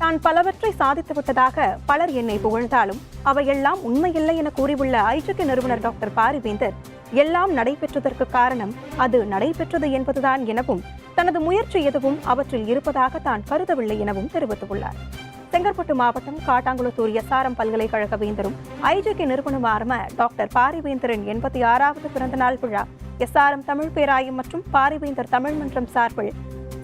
தான் பலவற்றை சாதித்து விட்டதாக பலர் என்னை புகழ்ந்தாலும் அவையெல்லாம் உண்மையில்லை என கூறியுள்ள ஐஜிக்கு நிறுவனர் டாக்டர் பாரிவேந்தர் எல்லாம் நடைபெற்றதற்கு காரணம் அது நடைபெற்றது என்பதுதான் எனவும் தனது முயற்சி எதுவும் அவற்றில் இருப்பதாக தான் கருதவில்லை எனவும் தெரிவித்துள்ளார். செங்கற்பட்டு மாவட்டம் காட்டாங்குளத்தூர் எஸ்ஆர்எம் பல்கலைக்கழக வேந்தரும் ஐஜிக்கு நிறுவனமாரும டாக்டர் பாரிவேந்தரின் எண்பத்தி ஆறாவது பிறந்தநாள் விழா எஸ்ஆர்எம் தமிழ் பேராயம் மற்றும் பாரிவேந்தர் தமிழ் மன்றம் சார்பில்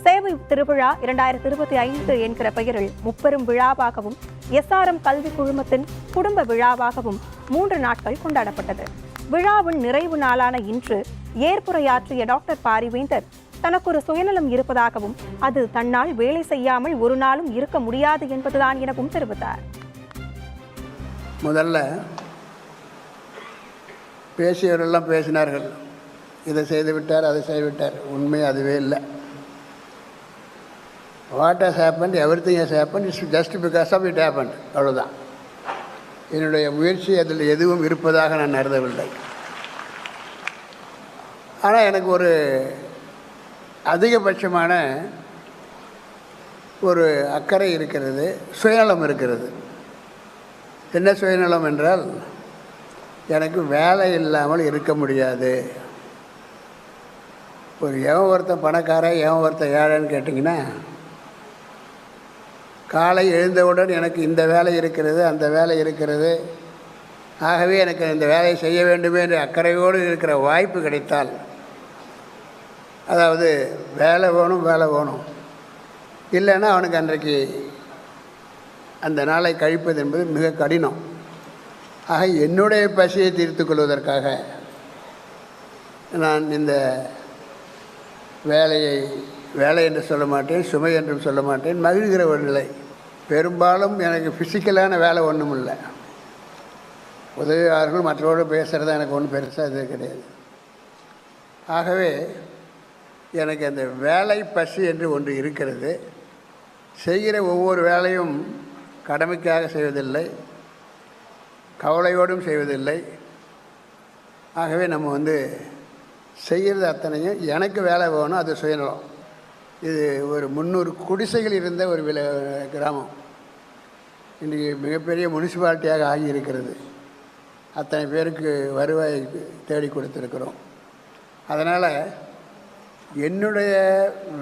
சேவை திருவிழா இரண்டாயிரத்தி இருபத்தி ஐந்து என்கிற பெயரில் முப்பெரும் விழாவாகவும் எஸ்ஆர்எம் கல்வி குழுமத்தின் குடும்ப விழாவாகவும் மூன்று நாட்கள் கொண்டாடப்பட்டது. விழாவின் நிறைவு நாளான இன்று ஏற்புரையாற்றிய டாக்டர் பாரிவேந்தர் தனக்கு ஒரு சுயநலம் இருப்பதாகவும் அது தன்னால் வேலை செய்யாமல் ஒரு நாளும் இருக்க முடியாது என்பதுதான் எனவும் தெரிவித்தார். முதல்ல பேசியவரெல்லாம் பேசினார்கள். இதை செய்துவிட்டார் அதை செய்துவிட்டார். உண்மை அதுவே இல்லை. What has happen everything has happen it's just because of it happen அவ்வளோதான் என்னுடைய முயற்சி அதில் எதுவும் இருப்பதாக நான் கருதவில்லை. ஆனால் எனக்கு ஒரு அதிகபட்சமான ஒரு அக்கறை இருக்கிறது. சுயநலம் இருக்கிறது. என்ன சுயநலம் என்றால் எனக்கு வேலை இல்லாமல் இருக்க முடியாது. ஒரு எவன் ஒருத்தன் பணக்காரன் எவன் ஒருத்தன் ஏழைன்னு கேட்டிங்கன்னா காலை எழுந்தவுடன் எனக்கு இந்த வேலை இருக்கிறது அந்த வேலை இருக்கிறது. ஆகவே எனக்கு இந்த வேலையை செய்ய வேண்டுமே என்று அக்கறையோடு இருக்கிற வாய்ப்பு கிடைத்தால் அதாவது வேலை வேணும் வேலை வேணும். இல்லைன்னா அவனுக்கு அன்றைக்கு அந்த நாளை கழிப்பது என்பது மிக கடினம். ஆக என்னுடைய பசியை தீர்த்து கொள்வதற்காக நான் இந்த வேலையை வேலை என்று சொல்ல மாட்டேன் சுமை என்றும் சொல்ல மாட்டேன் மகிழ்கிற ஒரு நிலை. பெரும்பாலும் எனக்கு ஃபிசிக்கலான வேலை ஒன்றும் இல்லை. உதவியாளர்கள் மற்றவரோடு பேசுகிறது எனக்கு ஒன்றும் பெருசாக இது கிடையாது. ஆகவே எனக்கு அந்த வேலை பசி என்று ஒன்று இருக்கிறது. செய்கிற ஒவ்வொரு வேலையும் கடமைக்காக செய்வதில்லை கவலையோடும் செய்வதில்லை. ஆகவே நம்ம வந்து செய்கிறது அத்தனையும் எனக்கு வேலை வேணும் அது சுயநலம். இது ஒரு முந்நூறு குடிசைகள் இருந்த ஒரு வில கிராமம். இன்றைக்கி மிகப்பெரிய முனிசிபாலிட்டியாக ஆகியிருக்கிறது. அத்தனை பேருக்கு வருவாய் தேடி கொடுத்துருக்குறோம். அதனால் என்னுடைய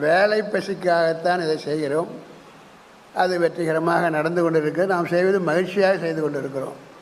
வேலை பசிக்காகத்தான் இதை செய்கிறோம். அது வெற்றிகரமாக நடந்து கொண்டிருக்கிறது நாம் செய்வது மகிழ்ச்சியாக செய்து கொண்டிருக்கிறோம்.